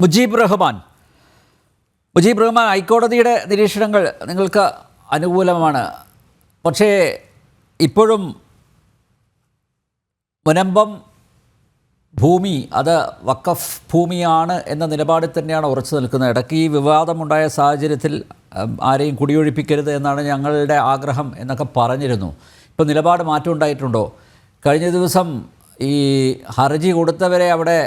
മുജീബ് റഹ്മാൻ. മുജീബ് റഹ്മാൻ ഹൈക്കോടതിയുടെ നിരീക്ഷണങ്ങൾ നിങ്ങൾക്ക് അനുകൂലമാണ്. പക്ഷേ ഇപ്പോഴും മുനമ്പം ഭൂമി അത് വക്കഫ് ഭൂമിയാണ് എന്ന നിലപാടിൽ തന്നെയാണ് ഉറച്ചു നിൽക്കുന്നത്. ഇടയ്ക്ക് ഈ വിവാദമുണ്ടായ സാഹചര്യത്തിൽ ആരെയും കുടിയൊഴിപ്പിക്കരുത് എന്നാണ് ഞങ്ങളുടെ ആഗ്രഹം എന്നൊക്കെ പറഞ്ഞിരുന്നു. ഇപ്പോൾ നിലപാട് മാറ്റം ഉണ്ടായിട്ടുണ്ടോ? കഴിഞ്ഞ ദിവസം ഈ ഹർജി കൊടുത്തവരെ അവിടെ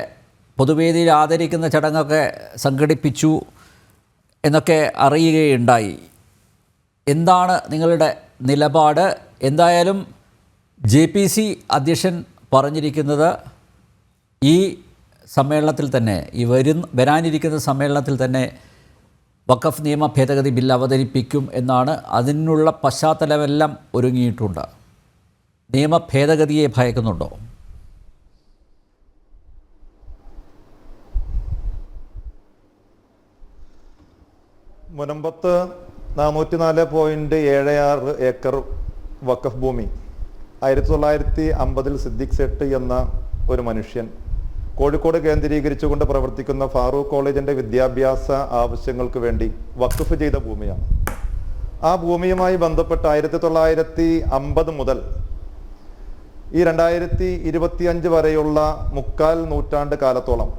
പൊതുവേദിയിൽ ആദരിക്കുന്ന ചടങ്ങൊക്കെ സംഘടിപ്പിച്ചു എന്നൊക്കെ അറിയുകയുണ്ടായി. എന്താണ് നിങ്ങളുടെ നിലപാട്? എന്തായാലും ജെ പി സി അധ്യക്ഷൻ പറഞ്ഞിരിക്കുന്നത് ഈ സമ്മേളനത്തിൽ തന്നെ ഈ വരുന്ന വരാനിരിക്കുന്ന സമ്മേളനത്തിൽ തന്നെ വഖഫ് നിയമ ഭേദഗതി ബിൽ അവതരിപ്പിക്കും എന്നാണ് അതിനുള്ള പശ്ചാത്തലമെല്ലാം ഒരുങ്ങിയിട്ടുണ്ട്. നിയമ ഭേദഗതിയെ ഭയക്കുന്നുണ്ടോ? മുനമ്പത്ത് നാനൂറ്റി നാല് പോയിന്റ് ഏഴ് ആറ് ഏക്കർ വഖഫ് ഭൂമി ആയിരത്തി തൊള്ളായിരത്തി അമ്പതിൽ സിദ്ദിഖ് സെട്ട് എന്ന ഒരു മനുഷ്യൻ. കോഴിക്കോട് കേന്ദ്രീകരിച്ചുകൊണ്ട് പ്രവർത്തിക്കുന്ന ഫാറൂഖ് കോളേജിന്റെ വിദ്യാഭ്യാസ ആവശ്യങ്ങൾക്ക് വേണ്ടി വഖഫ് ചെയ്ത ഭൂമിയാണ്. ആ ഭൂമിയുമായി ബന്ധപ്പെട്ട് ആയിരത്തി തൊള്ളായിരത്തി അമ്പത് മുതൽ ഈ രണ്ടായിരത്തി ഇരുപത്തിയഞ്ച് വരെയുള്ള മുക്കാൽ നൂറ്റാണ്ട് കാലത്തോളം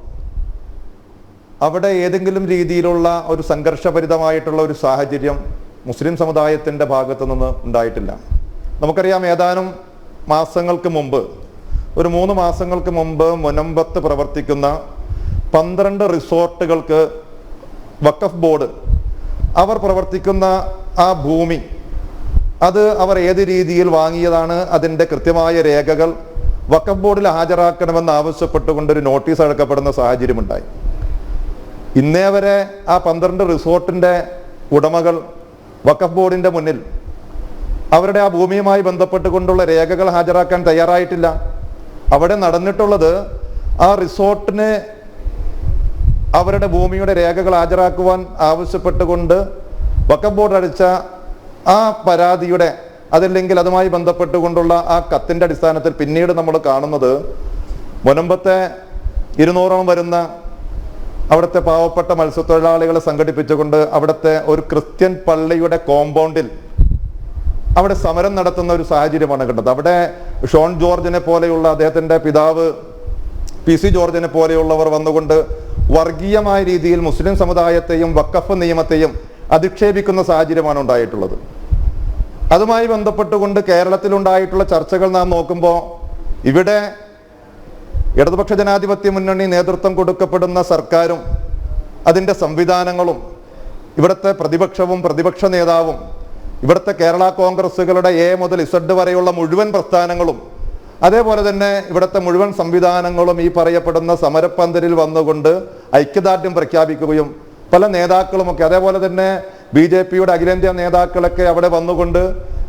അവിടെ ഏതെങ്കിലും രീതിയിലുള്ള ഒരു സംഘർഷഭരിതമായിട്ടുള്ള ഒരു സാഹചര്യം മുസ്ലിം സമുദായത്തിന്റെ ഭാഗത്തു നിന്ന് ഉണ്ടായിട്ടില്ല. നമുക്കറിയാം ഏതാനും മാസങ്ങൾക്ക് മുമ്പ് ഒരു മൂന്ന് മാസങ്ങൾക്ക് മുമ്പ് മുനമ്പത്ത് പ്രവർത്തിക്കുന്ന പന്ത്രണ്ട് റിസോർട്ടുകൾക്ക് വക്കഫ് ബോർഡ് അവർ പ്രവർത്തിക്കുന്ന ആ ഭൂമി അത് അവർ ഏത് രീതിയിൽ വാങ്ങിയതാണ് അതിന്റെ കൃത്യമായ രേഖകൾ വക്കഫ് ബോർഡിൽ ഹാജരാക്കണമെന്ന് ആവശ്യപ്പെട്ടുകൊണ്ട് ഒരു നോട്ടീസ് അടക്കപ്പെടുന്ന സാഹചര്യമുണ്ടായി. ഇന്നേ വരെ ആ പന്ത്രണ്ട് റിസോർട്ടിന്റെ ഉടമകൾ വഖഫ് ബോർഡിന്റെ മുന്നിൽ അവരുടെ ആ ഭൂമിയുമായി ബന്ധപ്പെട്ടുകൊണ്ടുള്ള രേഖകൾ ഹാജരാക്കാൻ തയ്യാറായിട്ടില്ല. അവിടെ നടന്നിട്ടുള്ളത് ആ റിസോർട്ടിന് അവരുടെ ഭൂമിയുടെ രേഖകൾ ഹാജരാക്കുവാൻ ആവശ്യപ്പെട്ടുകൊണ്ട് വക്കഫ് ബോർഡ് അടിച്ച ആ പരാതിയുടെ അതല്ലെങ്കിൽ അതുമായി ബന്ധപ്പെട്ടുകൊണ്ടുള്ള ആ കത്തിന്റെ അടിസ്ഥാനത്തിൽ പിന്നീട് നമ്മൾ കാണുന്നത് മുനമ്പത്തെ ഇരുന്നൂറോളം വരുന്ന അവിടുത്തെ പാവപ്പെട്ട മത്സ്യത്തൊഴിലാളികളെ സംഘടിപ്പിച്ചുകൊണ്ട് അവിടുത്തെ ഒരു ക്രിസ്ത്യൻ പള്ളിയുടെ കോമ്പൗണ്ടിൽ അവിടെ സമരം നടത്തുന്ന ഒരു സാഹചര്യമാണ് കണ്ടത്. അവിടെ ഷോൺ ജോർജിനെ പോലെയുള്ള അദ്ദേഹത്തിന്റെ പിതാവ് പി സി ജോർജിനെ പോലെയുള്ളവർ വന്നുകൊണ്ട് വർഗീയമായ രീതിയിൽ മുസ്ലിം സമുദായത്തെയും വക്കഫ് നിയമത്തെയും അധിക്ഷേപിക്കുന്ന സാഹചര്യമാണ് ഉണ്ടായിട്ടുള്ളത്. അതുമായി ബന്ധപ്പെട്ടുകൊണ്ട് കേരളത്തിലുണ്ടായിട്ടുള്ള ചർച്ചകൾ നാം നോക്കുമ്പോൾ ഇവിടെ ഇടതുപക്ഷ ജനാധിപത്യ മുന്നണി നേതൃത്വം കൊടുക്കപ്പെടുന്ന സർക്കാരും അതിന്റെ സംവിധാനങ്ങളും ഇവിടുത്തെ പ്രതിപക്ഷവും പ്രതിപക്ഷ നേതാവും ഇവിടുത്തെ കേരള കോൺഗ്രസ്സുകളുടെ എ മുതൽ ഇസഡ് വരെയുള്ള മുഴുവൻ പ്രസ്ഥാനങ്ങളും അതേപോലെ തന്നെ ഇവിടുത്തെ മുഴുവൻ സംവിധാനങ്ങളും ഈ പറയപ്പെടുന്ന സമരപ്പന്തലിൽ വന്നുകൊണ്ട് ഐക്യദാർഢ്യം പ്രഖ്യാപിക്കുകയും പല നേതാക്കളുമൊക്കെ അതേപോലെ തന്നെ ബി ജെ പിയുടെ അഖിലേന്ത്യാ നേതാക്കളൊക്കെ അവിടെ വന്നുകൊണ്ട്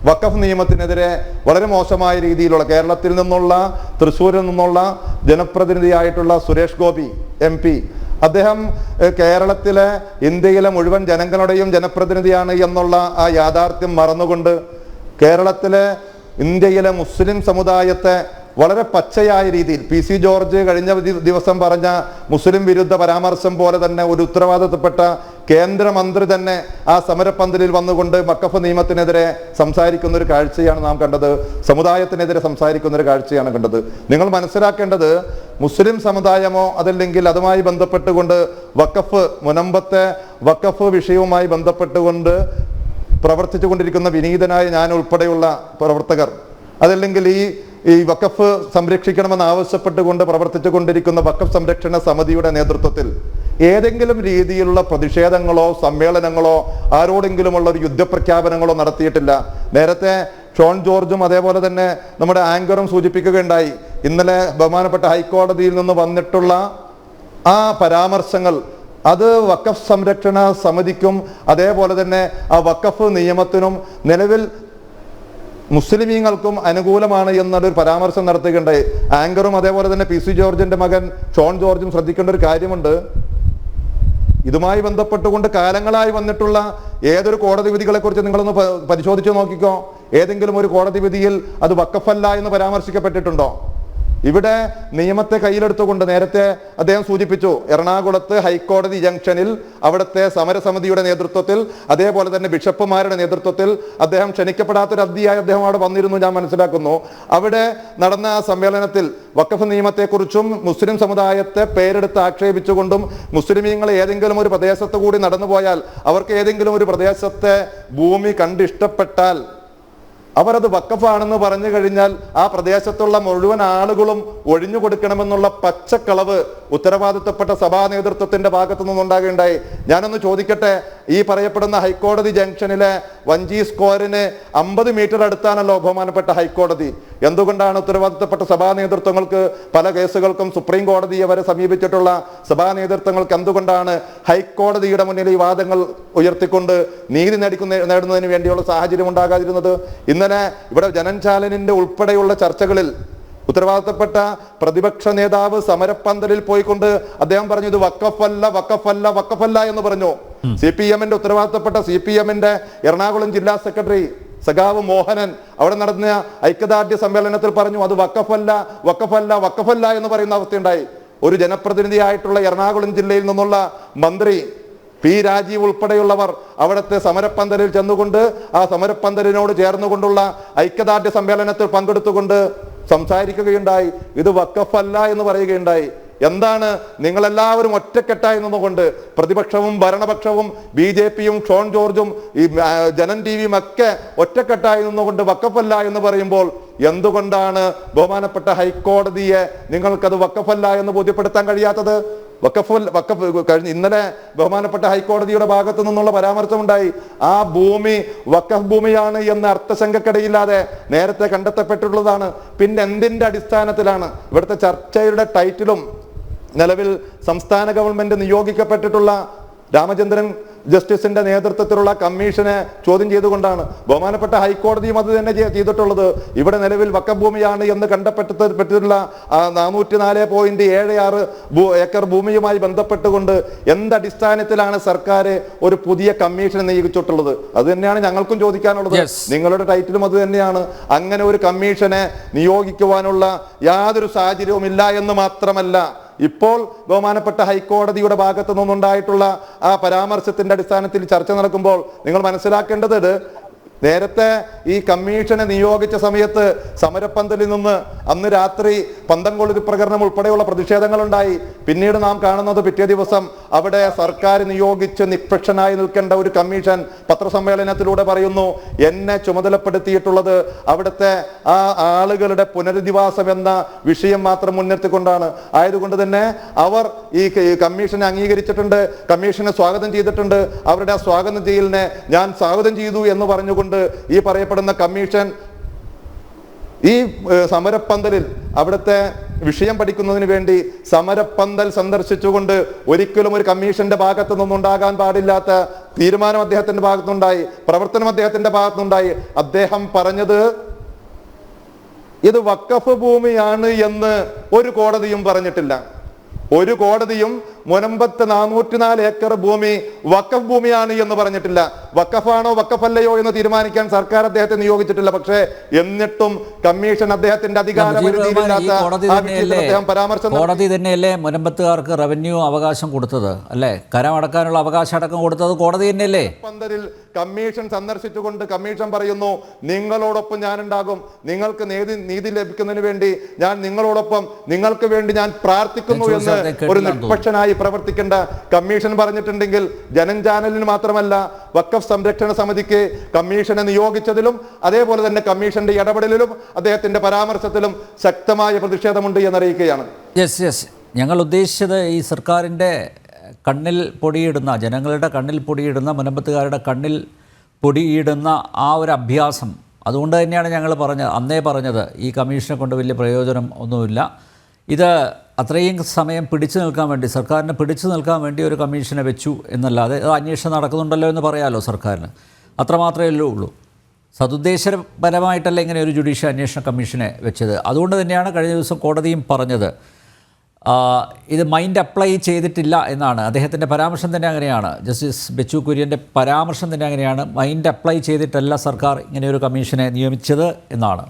വഖഫ് നിയമത്തിനെതിരെ വളരെ മോശമായ രീതിയിലുള്ള കേരളത്തിൽ നിന്നുള്ള തൃശ്ശൂരിൽ നിന്നുള്ള ജനപ്രതിനിധിയായിട്ടുള്ള സുരേഷ് ഗോപി എം പി. അദ്ദേഹം കേരളത്തിലെ ഇന്ത്യയിലെ മുഴുവൻ ജനങ്ങളുടെയും ജനപ്രതിനിധിയാണ് എന്നുള്ള ആ യാഥാർത്ഥ്യം മറന്നുകൊണ്ട് കേരളത്തിലെ ഇന്ത്യയിലെ മുസ്ലിം സമുദായത്തെ വളരെ പച്ചയായ രീതിയിൽ പി സി ജോർജ് കഴിഞ്ഞ ദിവസം പറഞ്ഞ മുസ്ലിം വിരുദ്ധ പരാമർശം പോലെ തന്നെ ഒരു ഉത്തരവാദിത്തപ്പെട്ട കേന്ദ്രമന്ത്രി തന്നെ ആ സമരപ്പന്തലിൽ വന്നുകൊണ്ട് മക്കഫ് നിയമത്തിനെതിരെ സംസാരിക്കുന്ന ഒരു കാഴ്ചയാണ് നാം കണ്ടത്. സമുദായത്തിനെതിരെ സംസാരിക്കുന്ന ഒരു കാഴ്ചയാണ് കണ്ടത്. നിങ്ങൾ മനസ്സിലാക്കേണ്ടത് മുസ്ലിം സമുദായമോ അതല്ലെങ്കിൽ അതുമായി ബന്ധപ്പെട്ടുകൊണ്ട് വക്കഫ് മുനമ്പത്തെ വക്കഫ് വിഷയവുമായി ബന്ധപ്പെട്ടുകൊണ്ട് പ്രവർത്തിച്ചു കൊണ്ടിരിക്കുന്ന വിനീതനായ ഞാൻ ഉൾപ്പെടെയുള്ള പ്രവർത്തകർ അതല്ലെങ്കിൽ ഈ ഈ വക്കഫ് സംരക്ഷിക്കണമെന്ന് ആവശ്യപ്പെട്ടുകൊണ്ട് പ്രവർത്തിച്ചു കൊണ്ടിരിക്കുന്ന വക്കഫ് സംരക്ഷണ സമിതിയുടെ നേതൃത്വത്തിൽ ഏതെങ്കിലും രീതിയിലുള്ള പ്രതിഷേധങ്ങളോ സമ്മേളനങ്ങളോ ആരോടെങ്കിലുമുള്ള ഒരു യുദ്ധപ്രഖ്യാപനങ്ങളോ നടത്തിയിട്ടില്ല. നേരത്തെ ഷോൺ ജോർജും അതേപോലെ തന്നെ നമ്മുടെ ആങ്കറും സൂചിപ്പിക്കുകയുണ്ടായി. ഇന്നലെ ബഹുമാനപ്പെട്ട ഹൈക്കോടതിയിൽ നിന്ന് വന്നിട്ടുള്ള ആ പരാമർശങ്ങൾ അത് വക്കഫ് സംരക്ഷണ സമിതിക്കും അതേപോലെ തന്നെ ആ വക്കഫ് നിയമത്തിനും നിലവിൽ മുസ്ലിമീങ്ങൾക്കും അനുകൂലമാണ് എന്നൊരു പരാമർശം നടത്തുകയുണ്ടായി. ആങ്കറും അതേപോലെ തന്നെ പി സി ജോർജിന്റെ മകൻ ഷോൺ ജോർജും ശ്രദ്ധിക്കേണ്ട ഒരു കാര്യമുണ്ട്. ഇതുമായി ബന്ധപ്പെട്ടുകൊണ്ട് കാലങ്ങളായി വന്നിട്ടുള്ള ഏതൊരു കോടതി വിധികളെ കുറിച്ച് നിങ്ങളൊന്ന് പരിശോധിച്ച് നോക്കിക്കോ. ഏതെങ്കിലും ഒരു കോടതി വിധിയിൽ അത് വക്കഫല്ല എന്ന് പരാമർശിക്കപ്പെട്ടിട്ടുണ്ടോ? ഇവിടെ നിയമത്തെ കയ്യിലെടുത്തുകൊണ്ട് നേരത്തെ അദ്ദേഹം സൂചിപ്പിച്ചു എറണാകുളത്ത് ഹൈക്കോടതി ജംഗ്ഷനിൽ അവിടുത്തെ സമരസമിതിയുടെ നേതൃത്വത്തിൽ അതേപോലെ തന്നെ ബിഷപ്പുമാരുടെ നേതൃത്വത്തിൽ അദ്ദേഹം ക്ഷണിക്കപ്പെടാത്തൊരു അധ്യായ അദ്ദേഹം അവിടെ വന്നിരുന്നു ഞാൻ മനസ്സിലാക്കുന്നു. അവിടെ നടന്ന സമ്മേളനത്തിൽ വക്കഫ് നിയമത്തെക്കുറിച്ചും മുസ്ലിം സമുദായത്തെ പേരെടുത്ത് ആക്ഷേപിച്ചുകൊണ്ടും മുസ്ലിമീങ്ങൾ ഏതെങ്കിലും ഒരു പ്രദേശത്ത് കൂടി നടന്നു പോയാൽ അവർക്ക് ഏതെങ്കിലും ഒരു പ്രദേശത്തെ ഭൂമി കണ്ടിഷ്ടപ്പെട്ടാൽ അവരത് വക്കഫാണെന്ന് പറഞ്ഞു കഴിഞ്ഞാൽ ആ പ്രദേശത്തുള്ള മുഴുവൻ ആളുകളും ഒഴിഞ്ഞു കൊടുക്കണമെന്നുള്ള പച്ചക്കളവ് ഉത്തരവാദിത്തപ്പെട്ട സഭാ നേതൃത്വത്തിന്റെ ഭാഗത്തു നിന്നുണ്ടാകുകയുണ്ടായി ഞാനൊന്ന് ചോദിക്കട്ടെ ഈ പറയപ്പെടുന്ന ഹൈക്കോടതി ജംഗ്ഷനിലെ വഞ്ചി സ്ക്വയറിന് അമ്പത് മീറ്റർ അടുത്താണല്ലോ ബഹുമാനപ്പെട്ട ഹൈക്കോടതി. എന്തുകൊണ്ടാണ് ഉത്തരവാദിത്തപ്പെട്ട സഭാ നേതൃത്വങ്ങൾക്ക് പല കേസുകൾക്കും സുപ്രീം കോടതിയെ വരെ സമീപിച്ചിട്ടുള്ള സഭാ നേതൃത്വങ്ങൾക്ക് എന്തുകൊണ്ടാണ് ഹൈക്കോടതിയുടെ മുന്നിൽ ഈ വാദങ്ങൾ ഉയർത്തിക്കൊണ്ട് നീതി നേടിക്കുന്ന നേടുന്നതിന് വേണ്ടിയുള്ള സാഹചര്യം ഉണ്ടാകാതിരുന്നത്? ഇന്നലെ ഇവിടെ ജനൻചാലനിന്റെ ഉൾപ്പെടെയുള്ള ചർച്ചകളിൽ ഉത്തരവാദിത്തപ്പെട്ട പ്രതിപക്ഷ നേതാവ് സമരപ്പന്തലിൽ പോയിക്കൊണ്ട് അദ്ദേഹം പറഞ്ഞു ഇത് വക്കഫല്ല വക്കഫല്ല വക്കഫല്ല എന്ന് പറഞ്ഞു. സി പി എമ്മിന്റെ ഉത്തരവാദിത്തപ്പെട്ട സി പി എമ്മിന്റെ എറണാകുളം ജില്ലാ സെക്രട്ടറി സഖാവ് മോഹനൻ അവിടെ നടന്ന ഐക്യദാർഢ്യ സമ്മേളനത്തിൽ പറഞ്ഞു അത് വക്കഫല്ല വക്കഫല്ല വക്കഫല്ല എന്ന് പറയുന്ന അവസ്ഥയുണ്ടായി. ഒരു ജനപ്രതിനിധിയായിട്ടുള്ള എറണാകുളം ജില്ലയിൽ നിന്നുള്ള മന്ത്രി പി രാജീവ് ഉൾപ്പെടെയുള്ളവർ അവിടുത്തെ സമരപ്പന്തലിൽ ചെന്നുകൊണ്ട് ആ സമരപ്പന്തലിനോട് ചേർന്നുകൊണ്ടുള്ള ഐക്യദാർഢ്യ സമ്മേളനത്തിൽ പങ്കെടുത്തുകൊണ്ട് സംസാരിക്കുകയുണ്ടായി. ഇത് വക്കഫല്ല എന്ന് പറയുകയുണ്ടായി. എന്താണ് നിങ്ങളെല്ലാവരും ഒറ്റക്കെട്ടായി നിന്നുകൊണ്ട് പ്രതിപക്ഷവും ഭരണപക്ഷവും ബി ജെ പിയും ഷോൺ ജോർജും ഈ ജനൻ ടി വിയും ഒക്കെ ഒറ്റക്കെട്ടായി നിന്നുകൊണ്ട് വക്കഫല്ല എന്ന് പറയുമ്പോൾ എന്തുകൊണ്ടാണ് ബഹുമാനപ്പെട്ട ഹൈക്കോടതിയെ നിങ്ങൾക്കത് വക്കഫല്ല എന്ന് ബോധ്യപ്പെടുത്താൻ കഴിയാത്തത്? വക്കഫ് വക്കഫ് കഴിഞ്ഞ ഇന്നലെ ബഹുമാനപ്പെട്ട ഹൈക്കോടതിയുടെ ഭാഗത്തു നിന്നുള്ള പരാമർശമുണ്ടായി. ആ ഭൂമി വക്കഫ് ഭൂമിയാണ് എന്ന് അർത്ഥശങ്കക്കിടയില്ലാതെ നേരത്തെ കണ്ടെത്തപ്പെട്ടിട്ടുള്ളതാണ്. പിന്നെ എന്തിന്റെ അടിസ്ഥാനത്തിലാണ്? ഇവിടുത്തെ ചർച്ചയുടെ ടൈറ്റിലും നിലവിൽ സംസ്ഥാന ഗവൺമെന്റ് നിയോഗിക്കപ്പെട്ടിട്ടുള്ള രാമചന്ദ്രൻ ജസ്റ്റിസിന്റെ നേതൃത്വത്തിലുള്ള കമ്മീഷനെ ചോദ്യം ചെയ്തുകൊണ്ടാണ് ബഹുമാനപ്പെട്ട ഹൈക്കോടതിയും അത് തന്നെ ചെയ്- ചെയ്തിട്ടുള്ളത്. ഇവിടെ നിലവിൽ വക്കഭൂമിയാണ് എന്ന് കണ്ടപ്പെട്ടിട്ടുള്ള നാനൂറ്റി നാല് പോയിന്റ് ഏഴ് ആറ് ഏക്കർ ഭൂമിയുമായി ബന്ധപ്പെട്ടുകൊണ്ട് എന്തടിസ്ഥാനത്തിലാണ് സർക്കാർ ഒരു പുതിയ കമ്മീഷനെ നിയോഗിച്ചിട്ടുള്ളത്? അത് തന്നെയാണ് ഞങ്ങൾക്കും ചോദിക്കാനുള്ളത്. നിങ്ങളുടെ ടൈറ്റിലും അത് തന്നെയാണ്. അങ്ങനെ ഒരു കമ്മീഷനെ നിയോഗിക്കുവാനുള്ള യാതൊരു സാഹചര്യവും ഇല്ല എന്ന് മാത്രമല്ല ഇപ്പോൾ ബഹുമാനപ്പെട്ട ഹൈക്കോടതിയുടെ ഭാഗത്തു നിന്നുണ്ടായിട്ടുള്ള ആ പരാമർശത്തിന്റെ അടിസ്ഥാനത്തിൽ ചർച്ച നടക്കുമ്പോൾ നിങ്ങൾ മനസ്സിലാക്കേണ്ടത് നേരത്തെ ഈ കമ്മീഷനെ നിയോഗിച്ച സമയത്ത് സമരപ്പന്തലിൽ നിന്ന് അന്ന് രാത്രി പന്തംകൊളുതി പ്രകരണം ഉൾപ്പെടെയുള്ള പ്രതിഷേധങ്ങളുണ്ടായി. പിന്നീട് നാം കാണുന്നത് പിറ്റേ ദിവസം അവിടെ സർക്കാർ നിയോഗിച്ച് നിഷ്പക്ഷനായി നിൽക്കേണ്ട ഒരു കമ്മീഷൻ പത്രസമ്മേളനത്തിലൂടെ പറയുന്നു എന്നെ ചുമതലപ്പെടുത്തിയിട്ടുള്ളത് അവിടുത്തെ ആ ആളുകളുടെ പുനരധിവാസം എന്ന വിഷയം മാത്രം മുൻനിർത്തിക്കൊണ്ടാണ്. ആയതുകൊണ്ട് തന്നെ അവർ ഈ കമ്മീഷനെ അംഗീകരിച്ചിട്ടുണ്ട് കമ്മീഷനെ സ്വാഗതം ചെയ്തിട്ടുണ്ട്. അവരുടെ ആ സ്വാഗതം ചെയ്യലിനെ ഞാൻ സ്വാഗതം ചെയ്തു എന്ന് പറഞ്ഞുകൊണ്ട് ഈ പറയപ്പെടുന്ന കമ്മീഷൻ ഈ സമരപ്പന്തലിൽ അവിടുത്തെ വിഷയം പഠിക്കുന്നതിന് വേണ്ടി സമരപ്പന്തൽ സന്ദർശിച്ചുകൊണ്ട് ഒരിക്കലും ഒരു കമ്മീഷന്റെ ഭാഗത്തു നിന്നുണ്ടാകാൻ പാടില്ലാത്ത തീരുമാനം അദ്ദേഹത്തിന്റെ ഭാഗത്തുനിന്നുണ്ടായി പ്രവർത്തനം അദ്ദേഹത്തിന്റെ ഭാഗത്തുനിന്നുണ്ടായി. അദ്ദേഹം പറഞ്ഞത് ഇത് വക്കഫ് ഭൂമിയാണ് എന്ന് ഒരു കോടതിയും പറഞ്ഞിട്ടില്ല. ഒരു കോടതിയും മുനമ്പത്ത് നാനൂറ്റിനാല് ഏക്കർ ഭൂമി വക്കഫ് ഭൂമിയാണ് എന്ന് പറഞ്ഞിട്ടില്ല. വക്കഫാണോ വക്കഫല്ലയോ എന്ന് തീരുമാനിക്കാൻ സർക്കാർ അദ്ദേഹത്തെ നിയോഗിച്ചിട്ടില്ല. പക്ഷേ എന്നിട്ടും കമ്മീഷൻ അദ്ദേഹത്തിന്റെ അധികാരം കോടതി തന്നെയല്ലേ? മുനമ്പത്തുകാർക്ക് റവന്യൂ അവകാശം കൊടുത്തത് അല്ലേ? കരമടക്കാനുള്ള അവകാശം അടക്കം കൊടുത്തത് കോടതി തന്നെയല്ലേ? പന്തലിൽ കമ്മീഷൻ സന്ദർശിച്ചുകൊണ്ട് കമ്മീഷൻ പറയുന്നു നിങ്ങളോടൊപ്പം ഞാൻ ഉണ്ടാകും നിങ്ങൾക്ക് നീതി നീതി ലഭിക്കുന്നതിന് വേണ്ടി ഞാൻ നിങ്ങളോടൊപ്പം നിങ്ങൾക്ക് വേണ്ടി ഞാൻ പ്രാർത്ഥിക്കുന്നു എന്ന് ഒരു നിഷ്പക്ഷനായി പ്രവർത്തിക്കേണ്ട കമ്മീഷൻ പറഞ്ഞിട്ടുണ്ടെങ്കിൽ ജനം ചാനലിന് മാത്രമല്ല വക്കഫ് സംരക്ഷണ സമിതിക്ക് കമ്മീഷനെ നിയോഗിച്ചതിലും അതേപോലെ തന്നെ കമ്മീഷന്റെ ഇടപെടലിലും അദ്ദേഹത്തിന്റെ പരാമർശത്തിലും ശക്തമായ പ്രതിഷേധമുണ്ട് എന്നറിയിക്കുകയാണ്. യെസ് യെസ് ഞങ്ങൾ ഉദ്ദേശിച്ചത് ഈ സർക്കാരിന്റെ കണ്ണിൽ പൊടിയിടുന്ന ജനങ്ങളുടെ കണ്ണിൽ പൊടിയിടുന്ന മുനമ്പത്തുകാരുടെ കണ്ണിൽ പൊടിയിടുന്ന ആ ഒരു അഭ്യാസം. അതുകൊണ്ട് തന്നെയാണ് ഞങ്ങൾ പറഞ്ഞത് അന്നേ പറഞ്ഞത്. ഈ കമ്മീഷനെ കൊണ്ട് വലിയ പ്രയോജനം ഒന്നുമില്ല. ഇത് അത്രയും സമയം പിടിച്ചു നിൽക്കാൻ വേണ്ടി സർക്കാരിനെ പിടിച്ചു നിൽക്കാൻ വേണ്ടി ഒരു കമ്മീഷനെ വെച്ചു എന്നല്ലാതെ അന്വേഷണം നടക്കുന്നുണ്ടല്ലോ എന്ന് പറയാമല്ലോ സർക്കാരിന്. അത്രമാത്രമേ ഉള്ളൂ. സതുദ്ദേശപരമായിട്ടല്ല ഇങ്ങനെ ഒരു ജുഡീഷ്യൽ അന്വേഷണ കമ്മീഷനെ വെച്ചത്? അതുകൊണ്ട് തന്നെയാണ് കഴിഞ്ഞ ദിവസം കോടതിയും പറഞ്ഞത്. ഇത് മൈൻഡ് അപ്ലൈ ചെയ്തിട്ടില്ല എന്നാണ്. അദ്ദേഹത്തിന്റെ പരാമർശം തന്നെ അങ്ങനെയാണ്. ജസ്റ്റിസ് ബെച്ചു കുര്യന്റെ പരാമർശം തന്നെ അങ്ങനെയാണ്. മൈൻഡ് അപ്ലൈ ചെയ്തിട്ടല്ല സർക്കാർ ഇങ്ങനെ ഒരു കമ്മീഷനെ നിയമിച്ചത് എന്നാണ്.